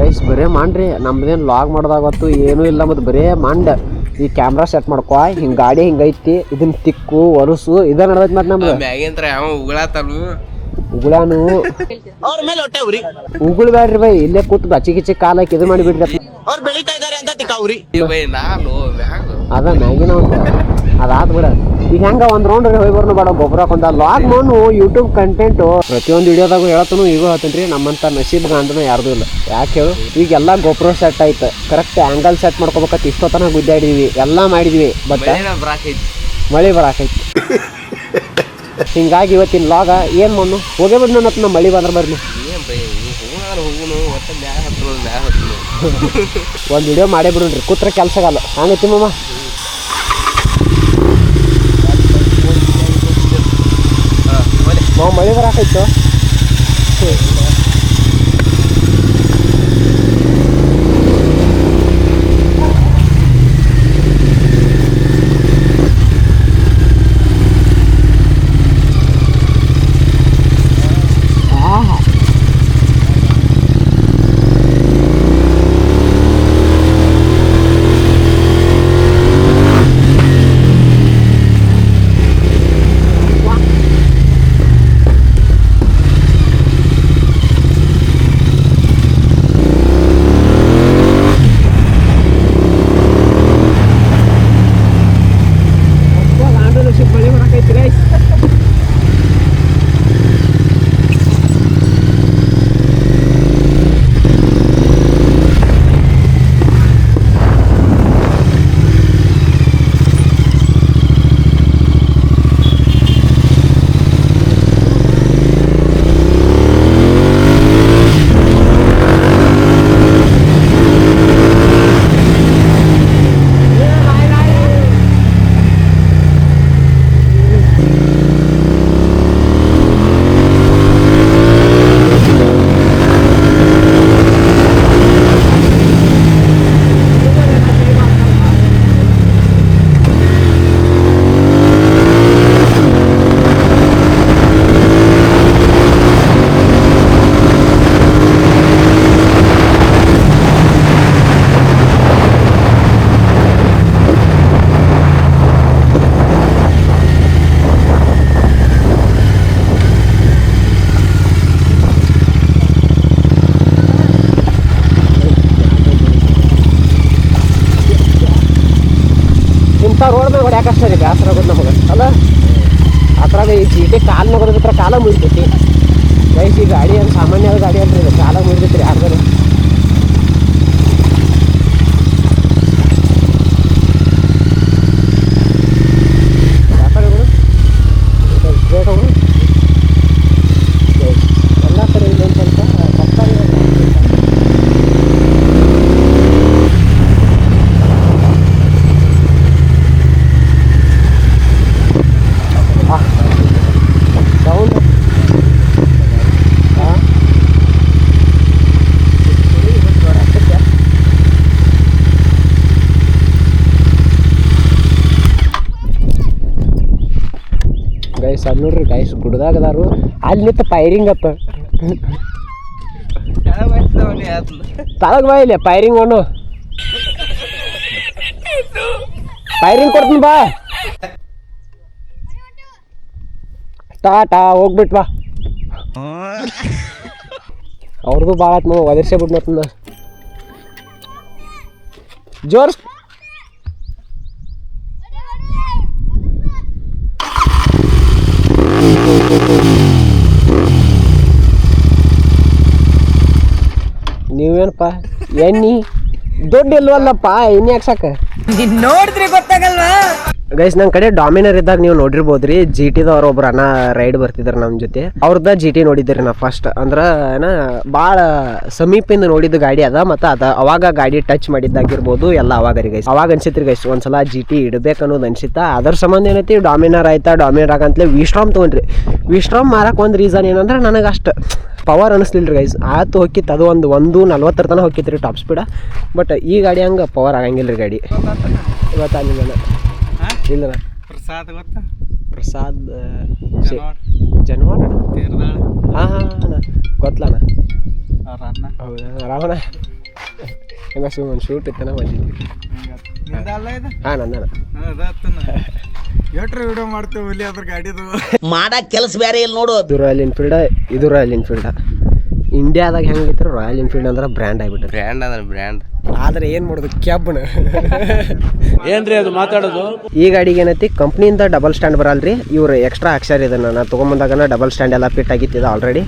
Guys ಬರೇ ಮಾಡ್ರಿ. ನಮ್ದೇನು ಲಾಗ್ ಮಾಡೋದಾಗತ್ತು ಏನೂ ಇಲ್ಲ ಮತ್ತು ಬರೇ ಮಂಡ. ಈ ಕ್ಯಾಮ್ರಾ ಸೆಟ್ ಮಾಡ್ಕೊ ಹಿಂಗೆ ಗಾಡಿ ಹಿಂಗೈತಿ ಇದನ್ನ ತಿಕ್ಕು ಒರಸು ಇದೇ ನಡ್ದೈತಿ ಮತ್ತೆ ನಮ್ದು. ಮ್ಯಾಗಿಂತ್ರ ಯಾವ ಉಗುಳಾತನು? ಉಗುಳಾನು. ಅವ್ರ ಮೇಲೆ ಹೊಟ್ಟೆ ಉರಿ. ಬೈ ಇಲ್ಲೇ ಕೂತ್ ಬಚ್ಚಿ ಗಿಚ್ಚಿ ಕಾಲ ಹಾಕಿ ಇದು ಮಾಡಿಬಿಡ್ರಿ. ಅವ್ರು ಬೆಳಿತಾ ಇದಾರೆ ಅಂತ ಅದ ಮ್ಯಾಗಿನ ಒಂದು ಅದಾತ್ ಬಿಡ. ಈಗ ಹೆಂಗ ಒಂದ್ ರೌಂಡ್ ಹೋಗಿ ಬರ್ನು ಬೇಡ ಗೊಬ್ಬರ ಹಾಕೊಂಡ ಲಾಗ್ ಮಾನು ಯೂಟ್ಯೂಬ್ ಕಂಟೆಂಟ್ ಪ್ರತಿಯೊಂದು ವಿಡಿಯೋದಾಗೂ ಹೇಳ್ತಾನು ಈಗ ಹೇಳ್ತೇನ್ರಿ ನಮ್ಮಂತ ನಸೀಬ್ ಗಾಂಧನ ಯಾರ್ದು ಇಲ್ಲ. ಯಾಕೆ ಹೇಳು? ಈಗೆಲ್ಲ ಗೊಬ್ಬರ ಸೆಟ್ ಆಯ್ತು. ಕರೆಕ್ಟ್ ಆಂಗಲ್ ಸೆಟ್ ಮಾಡ್ಕೋಬೇಕಂತ. ಇಷ್ಟೊತ್ತನ ಗುದ್ದಾಡಿದ್ವಿ ಎಲ್ಲಾ ಮಾಡಿದ್ವಿ. ಬಟ್ ಮಳಿ ಬರಾಕೈತಿ ಹಿಂಗಾಗಿ ಇವತ್ತಿನ ಲಾಗ ಏನ್ ಮಣ್ಣು ಹೋಗೇ ಬಿಡ್ ನನ್ನ ನಮ್ಮ ಮಳಿ ಬಂದ್ರೆ ಬರ್ಲಿ ಒಂದ್ ವಿಡಿಯೋ ಮಾಡೇ ಬಿಡ್ರಿ ಕೂತ್ರ ಕೆಲ್ಸ ಆಗಲ್ಲ ಹಂಗೈತಿ ಮಮ್ಮ ಮಾವ ಮಳೆ ಬರಾಕೈತು ಆಹಾ. ಮಳೆ ಬರಾಕೈತಿ guys. ಇಂಥ ರೋಡ್ ಮೇಲೆ ಹೊಡ್ಯಾಕ ಅಷ್ಟೇ ರೀ ಬೇಸರ ಆಗೋದು ನಮಗೆ, ಅಲ್ಲ? ಅದ್ರಾಗ ಈ ಚೀಟಿ ಕಾಲು ನಗೋದ್ರ ಕಾಲ ಗೈಸ್, ಈ ಗಾಡಿ ಏನು ಸಾಮಾನ್ಯವಾದ ಗಾಡಿ ಅಲ್ರಿ, ಕಾಲ ಮುರಿತೈತಿ ರೀ ಯಾರ್ದಾರು ಎಲ್ಲ ಕಡೆ ಇಲ್ಲೊಂದು ಸ್ವಲ್ಪ ಸರ್ಕಾರಿ ಸೌಂಡ್ ಹಾಂ ಗೈಸ್ ಅದು ಗುಡ್ದಾಗ ಅದಾರು ಅಲ್ಲಿ ನಿಂತ ಫೈರಿಂಗ್ ಅಪ್ಪ ತಳಗ ಬಾ ಇಲ್ಲ ಪೈರಿಂಗ್ ಅಣ್ಣು ಪೈರಿಂಗ್ ಕೊಡ್ತೀನಿ ಬಾ. ಟಾಟಾ, ಹೋಗ್ಬಿಟ್ ಬಾ. ಅವ್ರದ್ದು ಭಾಳ ನಾವು ಒದರ್ಸೇ ಬಿಡ್ ಮತ್ತ ಜೋರ್ಸ್ ನೀವೇನಪ್ಪ? ಎಣ್ಣಿ? ದೊಡ್ಡ ಇಲ್ವಲ್ಲಪ್ಪ ಎಣ್ಣೆ ಹಾಕ್ಸಾಕ? ನೋಡಿದ್ರಿ ಗೊತ್ತಾಗಲ್ವಾ? ಗೈಸ್ ನನ್ನ ಕಡೆ ಡಾಮಿನರ್ ಇದ್ದಾಗ ನೀವು ನೋಡಿರ್ಬೋದು ರೀ ಜಿ ಟಿದವ್ರು ಒಬ್ರು ಅಣ್ಣ ರೈಡ್ ಬರ್ತಿದ್ರು ನಮ್ಮ ಜೊತೆ. ಅವ್ರದ್ದು ಜಿ ಟಿ ನೋಡಿದ್ರಿ ನಾ ಫಸ್ಟ್ ಅಂದ್ರೆ, ಏನ ಭಾಳ ಸಮೀಪದಿಂದ ನೋಡಿದ ಗಾಡಿ ಅದ, ಮತ್ತು ಅದ, ಅವಾಗ ಗಾಡಿ ಟಚ್ ಮಾಡಿದ್ದಾಗಿರ್ಬೋದು, ಎಲ್ಲ ಅವಾಗ ರೀ ಗೈಸ್ ಅವಾಗ ಅನ್ಸಿತ್ರಿ ಗೈಸ್ ಒಂದ್ಸಲ ಜಿ ಟಿ ಇಡ್ಬೇಕು ಅನ್ನೋದು ಅನ್ಸಿತ್ತ. ಅದ್ರ ಸಂಬಂಧ ಏನೈತಿ ಡಾಮಿನರ್ ಆಯ್ತಾ ಡಾಮಿನರ್ ಆಗಂತಲೇ ವಿಶ್ರಾಮ್ ತೊಗೊಂಡ್ರಿ. ವಿಶ್ರಾಮ್ ಮಾರಕ್ಕೆ ಒಂದು ರೀಸನ್ ಏನಂದ್ರೆ, ನನಗೆ ಅಷ್ಟು ಪವರ್ ಅನಿಸ್ಲಿಲ್ಲ ರೀ ಗೈಸ್ ಆತು ಹೊಕ್ಕಿತ್ತು ಅದು ಒಂದು ಒಂದು ನಲ್ವತ್ತರ ತನಕ ಹೋಗಿತ್ತು ರೀ ಟಾಪ್ ಸ್ಪೀಡ ಬಟ್ ಈ ಗಾಡಿ ಹಂಗೆ ಪವರ್ ಆಗಂಗಿಲ್ಲ ರೀ ಗಾಡಿ ಗೊತ್ತಾಗಲಿಲ್ಲ ಇಲ್ಲ ಪ್ರಸಾದ್ ಗೊತ್ತಾ? ಪ್ರಸಾದ್ ಜನವಾಡ್ ಹಾಂ ಹಾಂ ಅಣ್ಣ. ಗೊತ್ತಲಣ್ಣ ಹೌದಾ? ರಾವಣ ಹಂಗ ಸುಮ್ಮನೆ ಶೂಟ್ ಇತ್ತನ ಬಂದಿದ್ವಿ. ಹಾಂ ನಂದನ ಎಟ್ರ ವಿಡಿಯೋ ಮಾಡ್ತೇವೆ ಇಲ್ಲಿ ಅದ್ರ ಗಾಡಿದು? ಮಾಡಕ್ ಕೆಲಸ ಬೇರೆ ಇಲ್ಲಿ ನೋಡು. ಇದು ರಾಯಲ್ ಎನ್ಫೀಲ್ಡ್ ಇದು ರಾಯಲ್ ಎನ್ಫೀಲ್ಡ್ ಇಂಡಿಯಾದಾಗ ಹೆಂಗೈತ್ರ ರಾಯಲ್ ಎನ್ಫೀಲ್ಡ್ ಅಂದ್ರೆ ಬ್ರ್ಯಾಂಡ್ ಆಗಿಬಿಟ್ಟು ಬ್ರ್ಯಾಂಡ್ ಅಂದ್ರೆ ಬ್ರ್ಯಾಂಡ್ ಆದ್ರೆ ಏನು ಮಾಡೋದು ಕ್ಯಾಬ್ನ? ಏನ್ರಿ ಅದು ಮಾತಾಡೋದು? ಈ ಗಾಡಿಗೆ ಏನೈತಿ? ಕಂಪ್ನಿಯಿಂದ ಡಬಲ್ ಸ್ಟ್ಯಾಂಡ್ ಬರಲ್ರಿ. ಇವ್ರು ಎಕ್ಸ್ಟ್ರಾ ಅಕ್ಷರ ಇದನ್ನ ನಾ ತೊಗೊಂಬಂದಾಗ ಡಬಲ್ ಸ್ಟ್ಯಾಂಡ್ ಎಲ್ಲ ಫಿಟ್ ಆಗಿತ್ತಿದ ಆಲ್ರೆಡಿ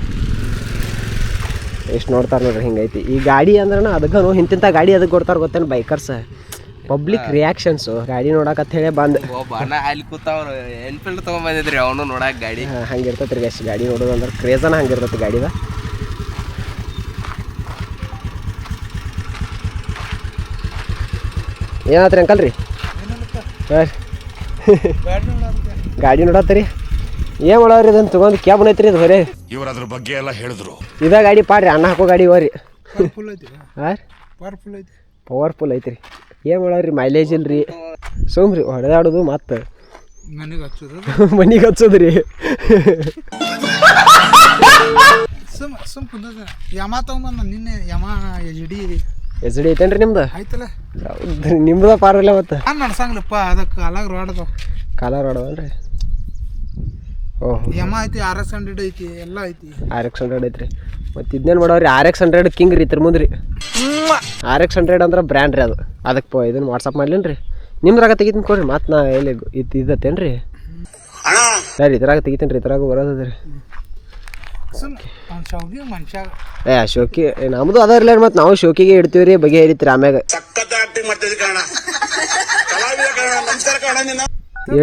ಎಷ್ಟು ನೋಡ್ತಾರೆ ನೋಡ್ರಿ ಹಿಂಗೈತಿ. ಈ ಗಾಡಿ ಅಂದ್ರೆ ಅದಕ್ಕೂ ಇಂತಿಂತ ಗಾಡಿ ಅದಕ್ಕೆ ಕೊಡ್ತಾರೆ ಗೊತ್ತೇನು ಬೈಕರ್ಸ್ ಪಬ್ಲಿಕ್ ರಿಯಾಕ್ಷನ್ಸು ಗಾಡಿ ನೋಡಕತ್ತ ಹೇಳಿ ಬಂದ. ಅಲ್ಲಿ ಕೂತವ್ರು. ಎನ್ಫೀಲ್ಡ್ ತೊಗೊಂಬಂದಿದ್ರಿ ಅವನು ನೋಡಕ್ ಗಾಡಿ. ಹಂಗೆ ರೀ ಎಷ್ಟು ಗಾಡಿ ನೋಡೋದಂದ್ರೆ ಕ್ರೇಜನ ಹಂಗಿರ್ತೈತಿ ಗಾಡಿದ. ಏನಾತ್ರಿ ಅಂಕಲ್ ರೀ ಹಾಂ ಗಾಡಿ ನೋಡತ್ತೀರಿ? ಏನು ಮಾಡೋರಿ ಇದನ್ನು ತೊಗೊಂಡು ಕ್ಯಾಬ್ ಐತ್ರಿ ಇದು ಹೊರೇ. ಇವ್ರು ಅದ್ರ ಬಗ್ಗೆ ಎಲ್ಲ ಹೇಳಿದ್ರು. ಇದ ಗಾಡಿ ಪಾಡ್ರಿ ಅಣ್ಣ ಹಾಕೋ ಗಾಡಿ ಹೋರಿ. ಹಾಂ ಪವರ್ಫುಲ್ ಐತಿ. ಪವರ್ಫುಲ್ ಐತ್ರಿ. ಏನ್ ಮಾಡೋರಿ ಮೈಲೇಜ್ ಇಲ್ರಿ. ಸುಮ್ರಿ ಹೊಡೆದಾಡೋದು ಮತ್ತೆ. ನನಗೆ ಹಚ್ಚೋದು. ಮನಿಗೆ ಹಚ್ಚೋದ್ರಿ. ಸುಮ್ ಸುಮ್ ಯಮ ತಗೊಂಬಂದ ನಿನ್ನೆ ಯಮ ಎಚ್ ಡಿ ಎಸ್ ಡಿ ಐತೇನ್ರಿ ನಿಮ್ದು? ಆಯ್ತಲ್ಲ. ಹೌದ್ರಿ ನಿಮ್ದ ಪಾರಲ್ಲ ಮತ್ತು? ನಾನು ನಡ್ಸಂಗ್ಲಪ್ಪ ಅದಕ್ಕೆ ಅಲಾಗ ರೋಡದು ಕಾಲಾರ ಹೊಡವಲ್ರಿ. ಓಹ್. ಯಮ ಐತಿ ಆರ್ ಎಸ್ ಹಂಡ್ರೆಡ್ ಐತಿ ಎಲ್ಲ ಐತಿ. ಆರ್ ಎಕ್ಸ್ ಹಂಡ್ರೆಡ್ ಐತ್ರಿ. ಮತ್ತು ಇದನ್ನೇನು ಮಾಡೋರಿ? ಆರ್ ಎಕ್ಸ್ ಹಂಡ್ರೆಡ್ ಕಿಂಗ್ ರೀ ಇದ್ರ ಮುಂದೆ ರೀ ಆರ್ ಎಕ್ಸ್ ಹಂಡ್ರೆಡ್ ಅಂದ್ರೆ ಬ್ರ್ಯಾಂಡ್ ರೀ ಅದು. ಅದಕ್ಕೆ ಪೋ ಇದನ್ನು ವಾಟ್ಸಪ್ ಮಾಡ್ಲೇನು ರೀ. ನಿಮ್ದ್ರಾಗ ತೆಗಿತೀನಿ ಕೊಡ್ರಿ ಮತ್ತೆ ನಾ ಎಲ್ಲಿ ಇದು ಇದತ್ತೇನು ರೀ ಸರಿ ಇದ್ರಾಗ ತೆಗಿತೀನಿ ರೀ ಇದ್ರಾಗ ಬರೋದದ ರೀ ಸುಮ್ ಅವ್ನ ಶೌಗಿ ಮನುಷ್ಯ ಏ ಶೋಕಿ ನಮ್ದು ಅದ ಇರ್ಲಿ ಮತ್ತೆ ನಾವು ಶೋಕಿಗೆ ಇಡ್ತೀವಿ ರೀ ಬಗೆ ಹರಿತೀರಿ ಆಮ್ಯಾಗ.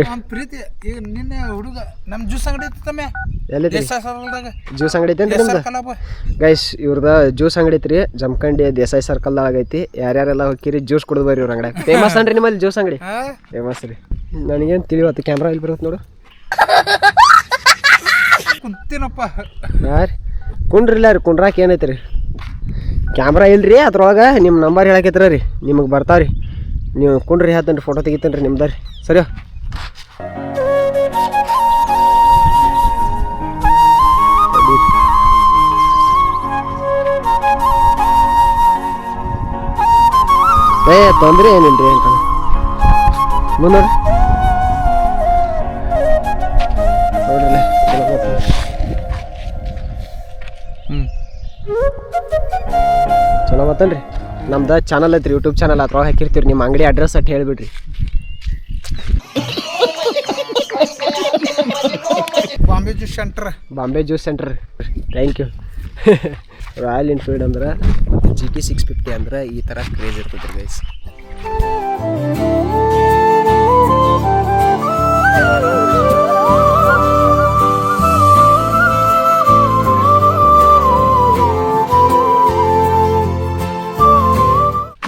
ಅವ್ನ ಪ್ರೀತಿ ಈಗ ನಿನ್ನೆ ಹುಡುಗ ನಮ್ಮ ಜ್ಯೂಸ್ ಅಂಗಡಿ ತಮ್ಮೆ. ಜ್ಯೂಸ್ ನಿಮ್ದು? ಗೈಸ್ ಇವ್ರದ ಜ್ಯೂಸ್ ಅಂಗಡಿ ಐತ್ರಿ ಜಮಖಂಡಿ ದೇಸಾಯಿ ಸರ್ಕಲ್ ಐತಿ ಯಾರ್ಯಾರೆಲ್ಲ ಹೋಗಿರಿ ಜ್ಯೂಸ್ ಕುಡಿದು ಬರ್ರಿ ಇವ್ರ ಅಂಗಡಿ ಫೇಮಸ್ ಅನ್ರಿ ನಿಮ್ಮಲ್ಲಿ ಜ್ಯೂಸ್ ಅಂಗಡಿ? ಫೇಮಸ್ ರೀ. ನನಗೇನು ತಿಳಿಯುತ್ತೆ ಕ್ಯಾಮ್ರಾ ಇಲ್ಲಿ ಬರುತ್ತೆ ನೋಡು. ಕುಂತೀನಪ್ಪ. ಹಾಂ ರೀ ಕುಂಡ್ರಿಲ್ಲ ರೀ, ಕುಂಡ್ರಾಕ ಏನೈತೆ ರೀ ಕ್ಯಾಮ್ರಾ ಇಲ್ರಿ, ಅದ್ರೊಳಗೆ ನಿಮ್ಮ ನಂಬರ್ ಹೇಳಕೈತ್ರ ರೀ, ನಿಮಗೆ ಬರ್ತಾವ್ರಿ. ನೀವು ಕುಂಡ್ರಿ ಹೇಳ್ತೇನೆ ರೀ ಫೋಟೋ ತೆಗಿತೇನೆ ರೀ ನಿಮ್ದು ರೀ. ಸರಿ ಏ, ತೊಂದರೆ ಏನಿಲ್ಲ ರೀ ಅಂತ ಮುಂದೆ ಚಲೋ ರೀ ನಮ್ದು ಚಾನಲ್ ಐತ್ರಿ ಯೂಟ್ಯೂಬ್ ಚಾನಲ್ ಅದ್ರೊಳಗೆ ಹಾಕಿರ್ತೀವಿ ನಿಮ್ಮ ಅಂಗಡಿ ಅಡ್ರೆಸ್ ಅಟ್ ಹೇಳಿಬಿಡ್ರಿ. Bombay juice centre Bombay juice centre thank you Royal Enfield ಅಂದ್ರೆ ಮತ್ತು ಜಿ ಟಿ ಸಿಕ್ಸ್ ಫಿಫ್ಟಿ ಅಂದ್ರೆ ಈ ಥರ ಕ್ರೇಜ್ ಇರ್ತದೆ ರೀ ಗೈಸ್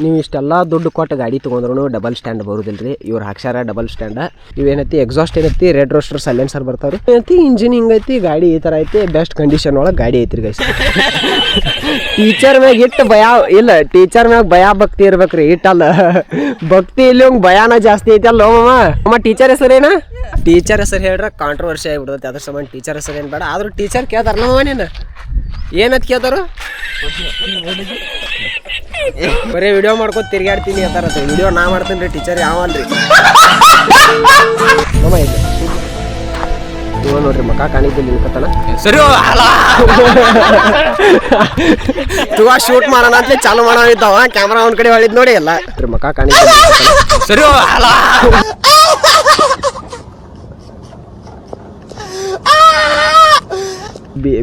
ನೀವು ಇಷ್ಟೆಲ್ಲ ದುಡ್ಡು ಕೊಟ್ಟು ಗಾಡಿ ತೊಗೊಂಡ್ರು ಡಬಲ್ ಸ್ಟ್ಯಾಂಡ್ ಬರುದಿಲ್ಲ ರೀ ಇವ್ರು ಹಾಕ್ಸ್ಯಾರ ಡಬಲ್ ಸ್ಟ್ಯಾಂಡ್ ಇವೇನೈತಿ ಎಕ್ಸಾಸ್ಟ್ ಏನೈತಿ ರೆಡ್ ರೋಸ್ಟರ್ ಸೈಲೆನ್ಸರ್ ಬರ್ತಾವ್ರಿ. ಏನೈತಿ ಇಂಜಿನ್ ಹಿಂಗೈತಿ ಗಾಡಿ ಈ ಥರ ಐತಿ ಬೆಸ್ಟ್ ಕಂಡೀಷನ್ ಒಳಗೆ ಗಾಡಿ ಐತ್ರಿ ಗೈಸ್ ಟೀಚರ್ ಮ್ಯಾಗ ಇಟ್ಟು ಭಯ, ಇಲ್ಲ ಟೀಚರ್ ಮ್ಯಾಗ ಭಯ ಭಕ್ತಿ ಇರ್ಬೇಕ್ರಿ, ಇಟ್ಟಲ್ಲ. ಭಕ್ತಿ ಇಲ್ಲಿ ಹಂಗೆ ಭಯಾನ ಜಾಸ್ತಿ ಐತಿ ಅಲ್ಲ ಮಾಮ. ಅಮ್ಮ ಟೀಚರ್ ಹೆಸರೇನ ಟೀಚರ್ ಹೆಸರು ಹೇಳ್ರ ಕಾಂಟ್ರವರ್ಸಿ ಆಗಿಬಿಡ್ತೈತೆ, ಅದ್ರ ಸಂಬಂಧ ಟೀಚರ್ ಹೆಸರು ಏನು ಬೇಡ. ಆದ್ರೂ ಟೀಚರ್ ಕೇಳ್ತಾರ ನಮ್ಮ ನೀನು ಏನತ್ ಕೇಳ್ತಾರ? ಬರೀ ವಿಡಿಯೋ ಮಾಡ್ಕೊಂಡು ತಿರ್ಗಾಡ್ತೀನಿ ಅಂತಾರ ವಿಡಿಯೋ ನಾ ಮಾಡ್ತೀನಿ ರೀ ಟೀಚರ್ ಯಾವಲ್ರಿ ಇದೆ. ಇವ ನೋಡ್ರಿ ಮಕ್ಕ ಕಾಣಿದ್ದಿಲ್ಲ ನಿನ್ಕತನ ಸರಿ ತುವಾ ಶೂಟ್ ಮಾಡೋಣ ಅಂತ ಚಾಲು ಮಾಡೋಣ ಇದ್ದಾವ. ಕ್ಯಾಮ್ರಾ ಒಂದ್ ಕಡೆ ಹೊಳಿದ್ ನೋಡಿ ಎಲ್ಲ. ಮಕ್ಕ ಕಾಣಿದ್ದಿಲ್ಲ ಸರಿ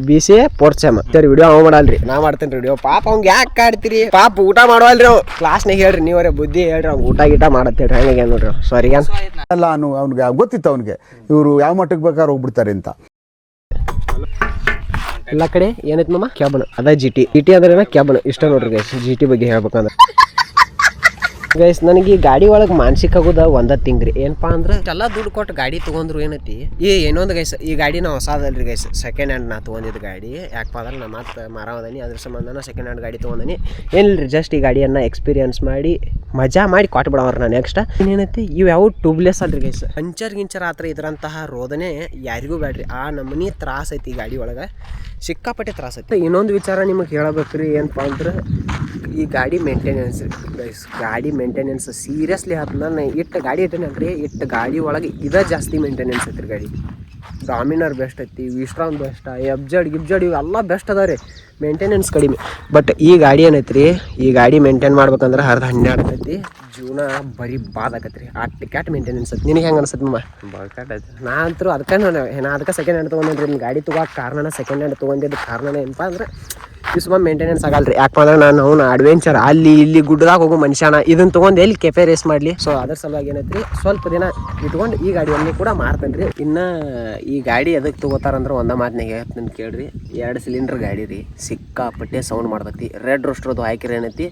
ಬಿ ಸಿ ಫೋರ್ತ್ ಸೆಮ್. ಸರಿ ವಿಡಿಯೋ ಅವ ಮಾಡಲ್ರಿ. ನಾ ಮಾಡ್ತೇನೆ ವಿಡಿಯೋ ಪಾಪ ಅವ್ಗೆ ಯಾಕೆ ಕಾಡ್ತೀರಿ? ಪಾಪ ಊಟ ಮಾಡವಲ್ರಿ ಅವ್. ಕ್ಲಾಸ್ನಾಗ ಹೇಳ್ರಿ ನೀವರೇ ಬುದ್ಧಿ ಹೇಳ್ರಿ ಅವ್ನು ಊಟ ಗೀಟ ಮಾಡತ್ತೆ ಹಂಗೆ ನೋಡ್ರಿ ಸಾರಿ ಅಲ್ಲ ಅನ್ನು ಅವ್ನಿಗೆ ಗೊತ್ತಿತ್ತು ಅವ್ನಿಗೆ. ಇವರು ಯಾವ ಮಟ್ಟಕ್ಕೆ ಬೇಕಾದ್ರೆ ಹೋಗ್ಬಿಡ್ತಾರೆ ಅಂತ. ಎಲ್ಲ ಕಡೆ ಏನೈತೆ ಮಮ್ಮ ಕ್ಯಾಬನ್ ಅದ ಜಿ ಟಿ ಜಿ ಟಿ ಅಂದ್ರೆ ಕ್ಯಾಬನ್ ಇಷ್ಟ ನೋಡ್ರಿ ಜಿ ಟಿ ಬಗ್ಗೆ ಹೇಳ್ಬೇಕಂದ್ರೆ. ಗೈಸ್ ನನಗೆ ಈ ಗಾಡಿ ಒಳಗೆ ಮಾನಸಿಕ ಆಗೋದ ಒಂದ ತಿಂಗ್ರಿ. ಏನಪ್ಪಾ ಅಂದ್ರೆ ಎಲ್ಲ ದುಡ್ಡು ಕೊಟ್ಟು ಗಾಡಿ ತೊಗೊಂಡ್ರು ಏನೈತಿ? ಈ ಏನೊಂದು ಗೈಸ್ ಈ ಗಾಡಿ ನಾ ಹೊಸದಲ್ರಿ ಗೈಸ್ ಸೆಕೆಂಡ್ ಹ್ಯಾಂಡ್ ನಾ ತೊಗೊಂಡಿದ್ದು ಗಾಡಿ. ಯಾಕಪ್ಪ ಅಂದ್ರೆ ನಾ ಮತ್ತೆ ಮಾರಾವದನಿ, ಅದ್ರ ಸಂಬಂಧ ಸೆಕೆಂಡ್ ಹ್ಯಾಂಡ್ ಗಾಡಿ ತೊಗೊಂಡನಿ. ಏನಿಲ್ರಿ ಜಸ್ಟ್ ಈ ಗಾಡಿಯನ್ನು ಎಕ್ಸ್ಪೀರಿಯನ್ಸ್ ಮಾಡಿ, ಮಜಾ ಮಾಡಿ ಕೊಟ್ಟು ಬಿಡವ್ರ ನಾ ನೆಕ್ಸ್ಟ್ ಏನೇನೈತಿ ಇವು ಯಾವ ಟ್ಯೂಬ್ಲೆಸ್ ಅಲ್ರಿ ಗೈಸ್ ಪಂಚರ್ ಗಿಂಚರ್ ಆತ್ರ ಇದ್ರಂತಹ ರೋದನೆ ಯಾರಿಗೂ ಬೇಡ್ರಿ ಆ ನಮ್ಮನಿ ತ್ರಾಸ ಐತಿ ಈ ಗಾಡಿ ಒಳಗೆ. ಸಿಕ್ಕಾಪಟ್ಟೆ ತ್ರಾಸ ಐತಿ. ಇನ್ನೊಂದು ವಿಚಾರ ನಿಮಗೆ ಹೇಳಬೇಕ್ರಿ. ಏನಪ್ಪ ಅಂದ್ರೆ ಈ ಗಾಡಿ ಮೇಂಟೆನೆನ್ಸ್ ಗೈಸ್ ಗಾಡಿ ಮೇಂಟೆನೆನ್ಸ್ ಸೀರಿಯಸ್ಲಿ ಹತ್ತಲ್ಲ ನಾನು ಇಟ್ಟು ಗಾಡಿ ಇಟ್ಟೇನಲ್ರಿ ಇಟ್ಟು ಗಾಡಿ ಒಳಗೆ ಇದೇ ಜಾಸ್ತಿ ಮೇಂಟೆನೆನ್ಸ್ ಐತ್ರಿ ಗಾಡಿ. ಡಾಮಿನರ್ ಬೆಸ್ಟ್ ಐತಿ ವಿಸ್ಟ್ರಾನ್ ಬೆಸ್ಟ್ ಎಬ್ಜಡ್ ಗಿಬ್ಜಡ್ ಇವೆಲ್ಲ ಬೆಸ್ಟ್ ಅದಾವೆ ರೀ ಮೇಂಟೆನೆನ್ಸ್ ಕಡಿಮೆ. ಬಟ್ ಈ ಗಾಡಿ ಏನೈತ್ರಿ, ಈ ಗಾಡಿ ಮೇಂಟೈನ್ ಮಾಡ್ಬೇಕಂದ್ರೆ ಹರ್ದು ಹನ್ನೆರಡು ಐತಿ. ಜೀವನ ಬರೀ ಬಾದ್ ಆಕತ್ರಿ. ಅಟ್ ಕ್ಯಾಟ್ ಮೇಂಟೆನೆನ್ಸ್ ಐತಿ ನಿನಗೆ ಹೆಂಗೆ ಅನ್ಸತ್ತೆ ಮಮ್ಮ ನಾ ಅಂತೂ ಅದಕ್ಕೆ ನಾನು ನಾ ಅದಕ್ಕೆ ಸೆಕೆಂಡ್ ಹ್ಯಾಂಡ್ ತೊಗೊಂಡ್ರಿ ನಿಮ್ಮ ಗಾಡಿ ತೊಗೋಕೆ ಕಾರಣನ ಸೆಕೆಂಡ್ ಹ್ಯಾಂಡ್ ತೊಗೊಂಡಿದ್ದು ಕಾರಣನ ಏನಪ್ಪ ಅಂದ್ರೆ ಈ ಸುಮ್ಮ ಮೇಂಟೆನೆನ್ಸ್ ಆಗಲ್ರಿ. ಯಾಕಪ್ಪ ಅಂದ್ರೆ ನಾನು ಅವ್ನು ಅಡ್ವೆಂಚರ್ ಅಲ್ಲಿ ಇಲ್ಲಿ ಗುಡ್ಡದಾಗ ಹೋಗೋ ಮನುಷ್ಯನ ಇದನ್ನ ತೊಗೊಂಡು ಎಲ್ಲಿ ಕೆಫೆ ರೇಸ್ ಮಾಡಲಿ? ಸೊ ಅದ್ರ ಸಲುವಾಗಿ ಏನೈತ್ರಿ ಸ್ವಲ್ಪ ದಿನ ಇಟ್ಕೊಂಡು ಈ ಗಾಡಿಯಲ್ಲಿ ಕೂಡ ಮಾರ್ತೇನೆ ರೀ ಇನ್ನು ಈ ಗಾಡಿ ಎದಕ್ಕೆ ತೊಗೋತಾರಂದ್ರೆ ಒಂದ ಮಾತಿನಾಗ ಹೇಳ್ತೀನಿ ಕೇಳ್ರಿ. ಎರಡು ಸಿಲಿಂಡರ್ ಗಾಡಿ ರೀ. ಸಿಕ್ಕಾಪಟ್ಟೆ ಸೌಂಡ್ ಮಾಡ್ತೈತಿ. ರೆಡ್ ರೋಸ್ಟ್ರದ್ದು ಹಾಕಿರಿ ಏನೈತಿ?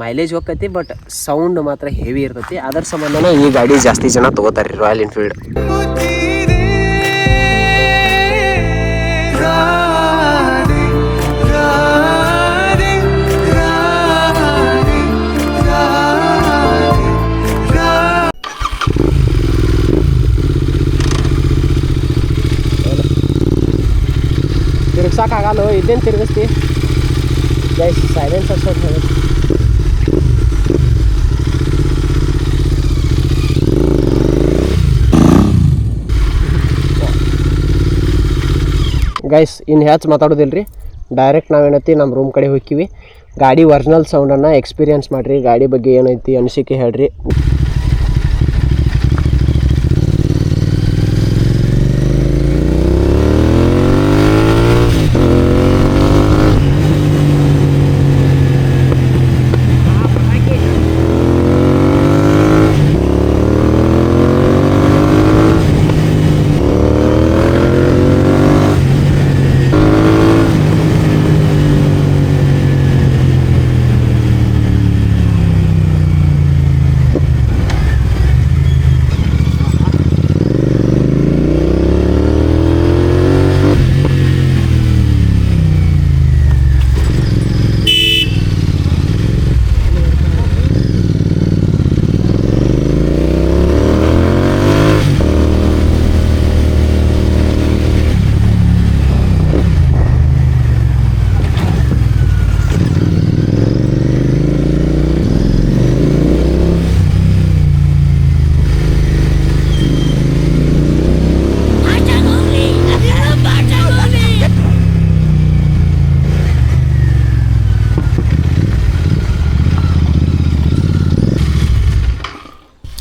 ಮೈಲೇಜ್ ಹೋಗ್ತೈತಿ ಬಟ್ ಸೌಂಡ್ ಮಾತ್ರ ಹೆವಿ ಇರ್ತೈತಿ. ಅದ್ರ ಸಂಬಂಧನ ಈ ಗಾಡಿ ಜಾಸ್ತಿ ಜನ ತೊಗೋತಾರೆ ರೀ ರಾಯಲ್ ಎನ್ಫೀಲ್ಡ್ ತಿರ್ಗ್ಸಕ್ಕಾಗಲ್ಲ ಇದೇನು ತಿರ್ಗಿಸ್ತಿ? ಗೈಸ್ ಸೈಲೆನ್ಸ್ ಅಷ್ಟೊತ್ತು ಗೈಸ್ ಇನ್ನು ಹೆಚ್ಚು ಮಾತಾಡೋದಿಲ್ಲ ರೀ ಡೈರೆಕ್ಟ್ ನಾವೇನೈತಿ ನಮ್ಮ ರೂಮ್ ಕಡೆ ಹೋಗ್ತೀವಿ ಗಾಡಿ ಒರಿಜಿನಲ್ ಸೌಂಡನ್ನು ಎಕ್ಸ್ಪೀರಿಯನ್ಸ್ ಮಾಡಿರಿ. ಗಾಡಿ ಬಗ್ಗೆ ಏನೈತಿ ಅನಿಸಿಕೆ ಹೇಳ್ರಿ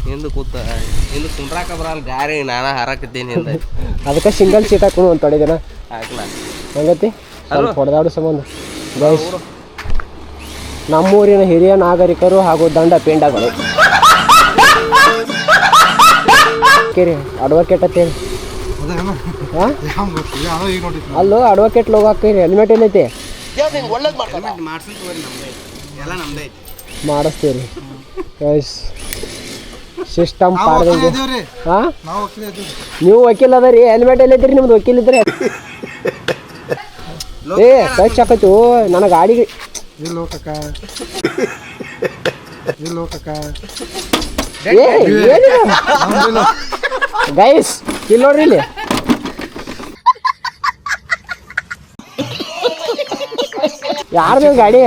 ಹಿಂದೆ ಕೂತ ಹಿಂದೆ ಗಾರಿ ನಾನ ಹಾರಾಕತ್ತೀನಿ ಹಿಂದೆ ಅದಕ್ಕೆ ಸಿಂಗಲ್ ಸೀಟ್ ಹಾಕೊಂಡು ಒಂದು ತೊಡೆ ಜನ. ಹಾಕ್ಲ. ಹೆಂಗತಿ? ಹೊಡೆದಾಡೋ ಸಂಬಂಧ. ಗೈಸ್ ನಮ್ಮೂರಿನ ಹಿರಿಯ ನಾಗರಿಕರು ಹಾಗೂ ದಂಡ ಪೇಂಡಗಳು. ಕೇರಿ ಅಡ್ವೊಕೇಟ್ ಅಂತೇಳಿ ಅಲ್ಲೋ ಅಡ್ವೊಕೇಟ್ ಲೋಗ ಹಾಕಿರಿ ಹೆಲ್ಮೆಟ್ ಏನೈತಿ? ಮಾಡಿಸ್ತೀವಿ ಗೈಸ್ ಸಿಸ್ಟಮ್ ಪಾಡ್ದಂಗೆ ಹಾಂ ನಾವು ವಕೀಲ್ ಅದ ರೀ ಹೆಲ್ಮೆಟ್ ಇದ್ರಿ ನಿಮ್ದು ವಕೀಲ್ ಇದ್ರೆ? ಏ ಟಚ್ ಹಾಕತ್ತು ನನ್ನ ಗಾಡಿ ಇಲ್ಲ ಇಲ್ಲ ಗೈಸ್ ಇಲ್ಲಿ ನೋಡ್ರಿ ಇಲ್ಲಿ. ಯಾರ್ದು ಗಾಡಿ?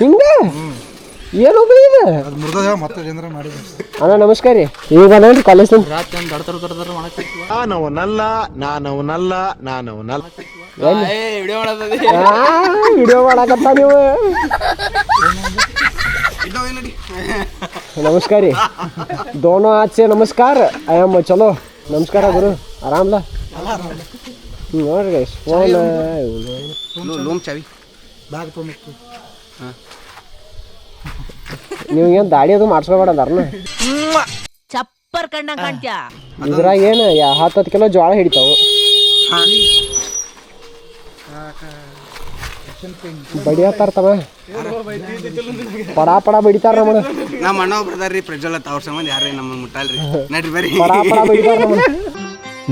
ಹಿಂಗ ಏನು ಇದು ಅದು ಮುರ್ದ ಮತ್ತೆ ಏನಾರ ಮಾಡಿದ್ವಿ ಅಣ್ಣ ನಮಸ್ಕಾರ ರೀ. ಈಗ ನೋಡ್ರಿ ಕಾಲೇಜ್ ನಾನವನಲ್ಲ ನಾನವನಲ್ಲ ನಾನವನಲ್ಲ ವಿಡಿಯೋ ಮಾಡಕತ್ತ ನೀವು. ನಮಸ್ಕಾರ ರೀ. ದೋನೋ ಆಚೆ ನಮಸ್ಕಾರ. ಐ ಆಮ್ ಚಲೋ. ನಮಸ್ಕಾರ ಗುರು. ಆರಾಮ್ಲ? ಹ್ಞೂ ನೋಡ್ರಿ ಗೈಸ್ ಫೋನ್ ಲೂಮ್ ಚಾವಿ. ಬ್ಯಾಗ್ ತೊಗೊಂಡು ಏನು ದಾಡಿ ಅದು ಮಾಡ್ಸ್ಕೊಬೇಡ ಅಂದಾರನ ಚಪ್ಪರ್ ಕಂಡಂಗ್ ಕಾಣ್ತ್ಯಾ? ಇದ್ರಾಗ ಏನು ಹತ್ತು ಹತ್ತು ಕಿಲೋ ಜೋಳ ಹಿಡಿತಾವು. ಬಡಿಯತ್ತಾರ ತಮ್ಮ. ಪಡಾ ಪಡಾ ಬಡಿತಾರ ನಮ್ಮನ್ನ. ನಮ್ಮ ಅಣ್ಣ ರೀ ಪ್ರಜ್ವಲತ್ ಅವ್ರ ಸಂಬಂಧ ಯಾರೇ ನಮ್ಮ ಮುಟ್ಟಲ್ರಿ? ನಡ್ರಿ ಬರ್ರಿ. ಪಡಾ ಪಡಾ ಬಡಿತಾರ ನಮ್ಮನ್ನ.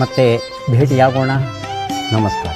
ಮತ್ತೆ ಭೇಟಿಯಾಗೋಣ. ನಮಸ್ಕಾರ.